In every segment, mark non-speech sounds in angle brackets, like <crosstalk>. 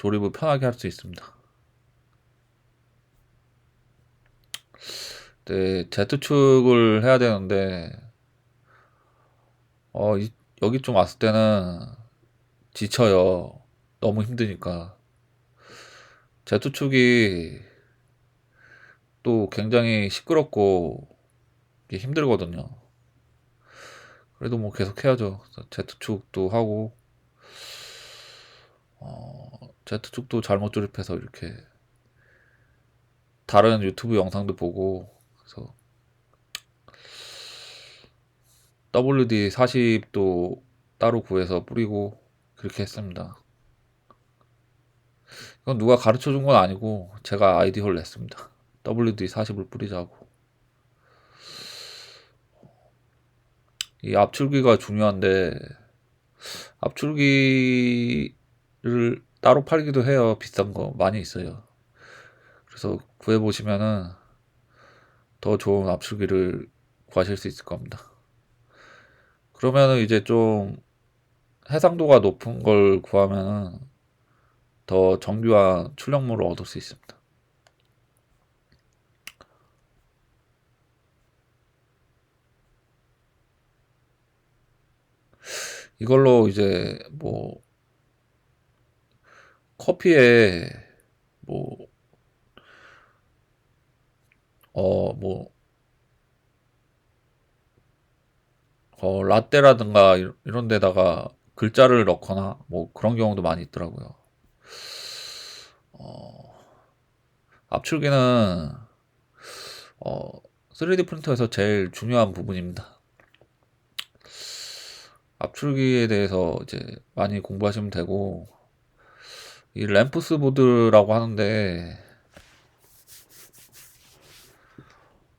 조립을 편하게 할 수 있습니다. 네, Z축을 해야 되는데 어, 이, 여기 좀 왔을 때는 지쳐요. 너무 힘드니까. Z축이 또 굉장히 시끄럽고 힘들거든요. 그래도 뭐 계속 해야죠. Z축도 하고 어, Z축도 잘못 조립해서 이렇게 다른 유튜브 영상도 보고 그래서 WD40도 따로 구해서 뿌리고 그렇게 했습니다. 이건 누가 가르쳐 준 건 아니고 제가 아이디어를 냈습니다. WD40을 뿌리자고. 이 압출기가 중요한데 압출기를 따로 팔기도 해요. 비싼 거 많이 있어요. 그래서 구해 보시면은 더 좋은 압출기를 구하실 수 있을 겁니다. 그러면은 이제 좀 해상도가 높은 걸 구하면은 더 정교한 출력물을 얻을 수 있습니다. 이걸로 이제 뭐 커피에 뭐 어, 뭐, 어, 라떼라든가 이- 이런 데다가 글자를 넣거나 뭐 그런 경우도 많이 있더라고요. 어, 압출기는 어, 3D 프린터에서 제일 중요한 부분입니다. 압출기에 대해서 이제 많이 공부하시면 되고 이 램프스 보드라고 하는데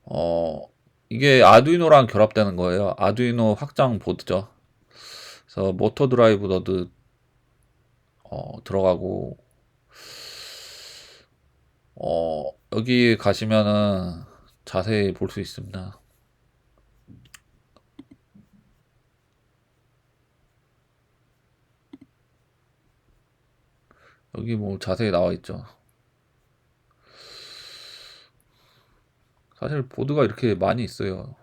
어 이게 아두이노랑 결합되는 거예요. 아두이노 확장 보드죠. 그래서 모터 드라이브 너드 어, 들어가고 어, 여기 가시면은 자세히 볼 수 있습니다. 여기 뭐 자세히 나와 있죠. 사실 보드가 이렇게 많이 있어요.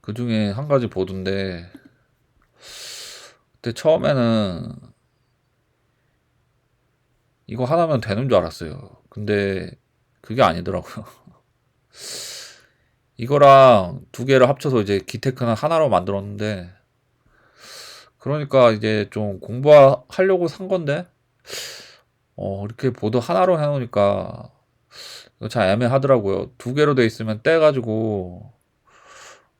그 중에 한 가지 보드인데, 그때 처음에는 이거 하나면 되는 줄 알았어요. 근데 그게 아니더라고요. <laughs> 이거랑 두 개를 합쳐서 이제 기테크는 하나로 만들었는데, 그러니까 이제 좀 공부하려고 산 건데, 어, 이렇게 보드 하나로 해놓으니까 참 애매하더라고요. 두 개로 돼 있으면 떼가지고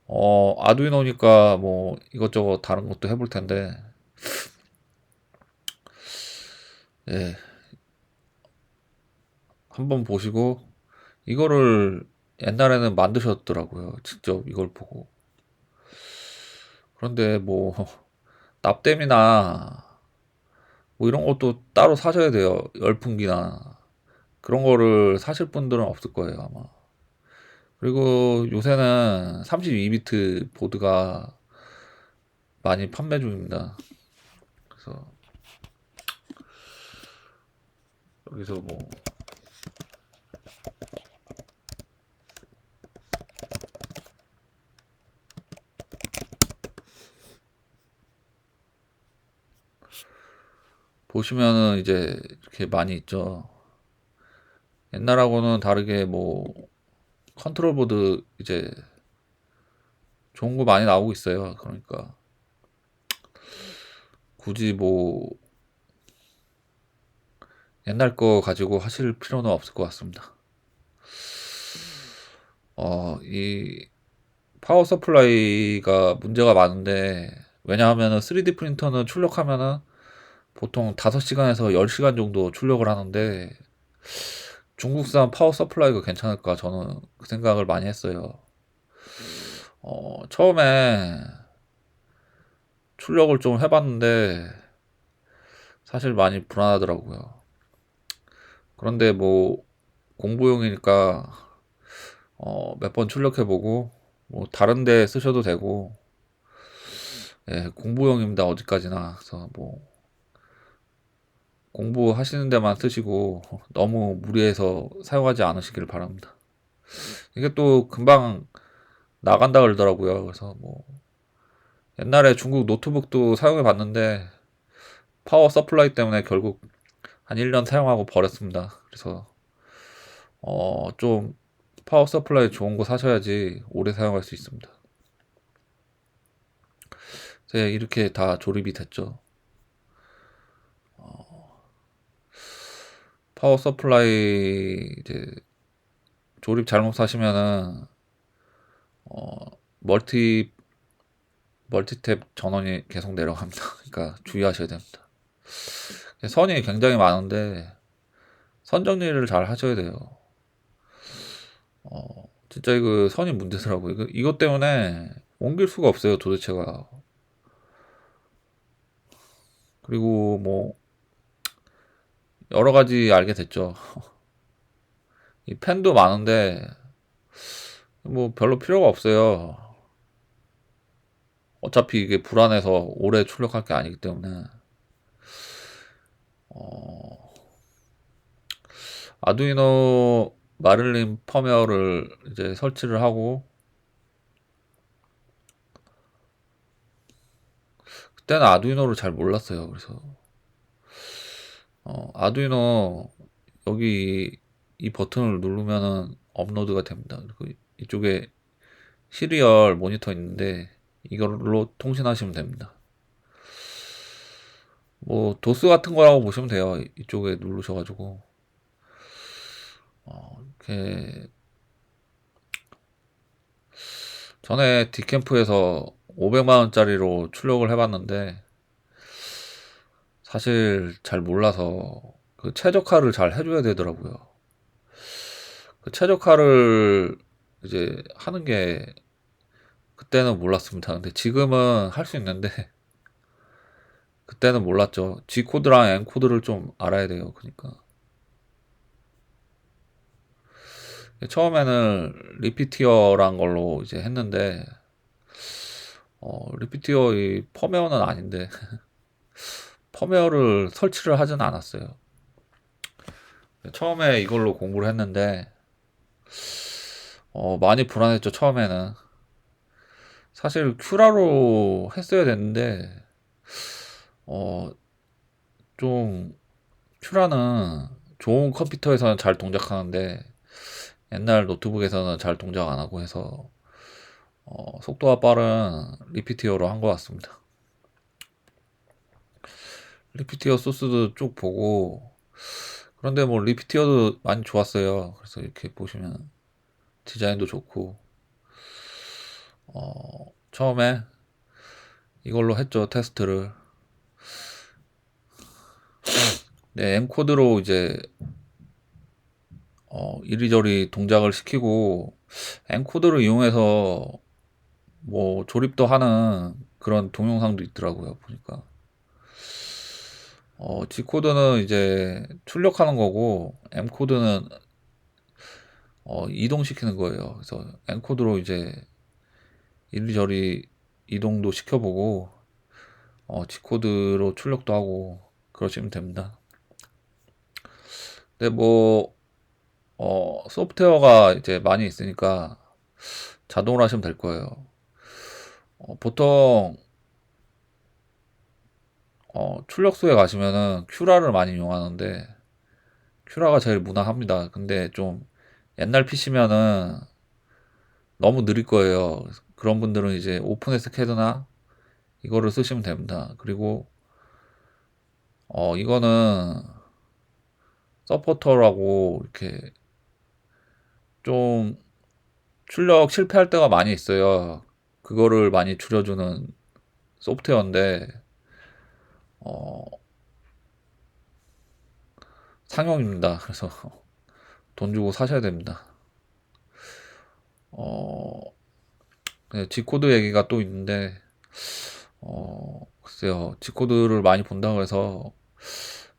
어, 아두이노니까 뭐 이것저것 다른 것도 해볼 텐데 예, 한번 보시고 이거를 옛날에는 만드셨더라고요. 직접 이걸 보고. 그런데 뭐 납땜이나 뭐 이런 것도 따로 사셔야 돼요. 열풍기나 그런 거를 사실 분들은 없을 거예요, 아마. 그리고 요새는 32비트 보드가 많이 판매 중입니다. 그래서 여기서 뭐 보시면은 이제 이렇게 많이 있죠. 옛날하고는 다르게 뭐 컨트롤 보드 이제 좋은 거 많이 나오고 있어요. 그러니까 굳이 뭐 옛날 거 가지고 하실 필요는 없을 것 같습니다. 어, 이 파워 서플라이가 문제가 많은데 왜냐하면은 3D 프린터는 출력하면은 보통 5시간에서 10시간 정도 출력을 하는데 중국산 파워 서플라이가 괜찮을까 저는 그 생각을 많이 했어요. 어, 처음에 출력을 좀 해봤는데 사실 많이 불안하더라고요. 그런데 뭐 공부용이니까 어, 몇 번 출력해보고 뭐 다른 데 쓰셔도 되고 예, 공부용입니다. 어디까지나. 그래서 뭐 공부하시는 데만 쓰시고 너무 무리해서 사용하지 않으시길 바랍니다. 이게 또 금방 나간다 그러더라고요. 그래서 뭐 옛날에 중국 노트북도 사용해 봤는데 파워 서플라이 때문에 결국 한 1년 사용하고 버렸습니다. 그래서 어 좀 파워 서플라이 좋은 거 사셔야지 오래 사용할 수 있습니다. 네, 이렇게 다 조립이 됐죠. 파워 서플라이 이제 조립 잘못 사시면은 어, 멀티 멀티탭 전원이 계속 내려갑니다. <laughs> 그러니까 주의하셔야 됩니다. 선이 굉장히 많은데 선 정리를 잘 하셔야 돼요. 어, 진짜 이거 선이 문제더라고요. 이거, 이것 때문에 옮길 수가 없어요, 도대체가. 그리고 뭐 여러 가지 알게 됐죠. <laughs> 이 펜도 많은데 뭐 별로 필요가 없어요. 어차피 이게 불안해서 오래 출력할 게 아니기 때문에 어, 아두이노 마를린 펌웨어를 이제 설치를 하고 그때는 아두이노를 잘 몰랐어요. 그래서 어, 아두이노 여기 이 버튼을 누르면은 업로드가 됩니다. 그리고 이쪽에 시리얼 모니터 있는데 이걸로 통신하시면 됩니다. 뭐 도스 같은 거라고 보시면 돼요. 이쪽에 누르셔가지고 어, 이렇게 전에 디캠프에서 500만 원짜리로 출력을 해봤는데 사실 잘 몰라서 그 최적화를 잘 해줘야 되더라고요. 그 최적화를 이제 하는 게 그때는 몰랐습니다. 근데 지금은 할 수 있는데 <laughs> 그때는 몰랐죠. G 코드랑 N 코드를 좀 알아야 돼요. 그러니까 처음에는 리피티어란 걸로 이제 했는데 어, 리피티어 이 펌웨어는 아닌데 <laughs> 펌웨어를 설치를 하진 않았어요. 처음에 이걸로 공부를 했는데 어, 많이 불안했죠. 처음에는 사실 큐라로 했어야 됐는데 어, 좀 큐라는 좋은 컴퓨터에서는 잘 동작하는데 옛날 노트북에서는 잘 동작 안 하고 해서 어, 속도가 빠른 리피티어로 한 것 같습니다. 리피티어 소스도 쭉 보고 그런데 뭐 리피티어도 많이 좋았어요. 그래서 이렇게 보시면 디자인도 좋고 어, 처음에 이걸로 했죠 테스트를. 네, M 코드로 이제 어, 이리저리 동작을 시키고 M 코드를 이용해서 뭐 조립도 하는 그런 동영상도 있더라고요 보니까 어, G 코드는 이제 출력하는 거고 M 코드는 어, 이동시키는 거예요 그래서 M 코드로 이제 이리저리 이동도 시켜보고 어, G 코드로 출력도 하고 그러시면 됩니다 근데 뭐 어, 소프트웨어가 이제 많이 있으니까 자동으로 하시면 될 거예요. 어, 보통 어, 출력소에 가시면은 큐라를 많이 이용하는데 큐라가 제일 무난합니다. 근데 좀 옛날 PC면은 너무 느릴 거예요. 그런 분들은 이제 오픈에스 캐드나 이거를 쓰시면 됩니다. 그리고 어, 이거는 서포터라고 이렇게 좀 출력 실패할 때가 많이 있어요. 그거를 많이 줄여주는 소프트웨어인데, 어, 상용입니다. 그래서 돈 주고 사셔야 됩니다. 어, G코드 얘기가 또 있는데, 어, 글쎄요. G코드를 많이 본다고 해서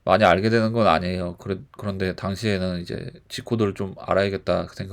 많이 알게 되는 건 아니에요. 그래, 그런데 당시에는 이제 G코드를 좀 알아야겠다 그 생각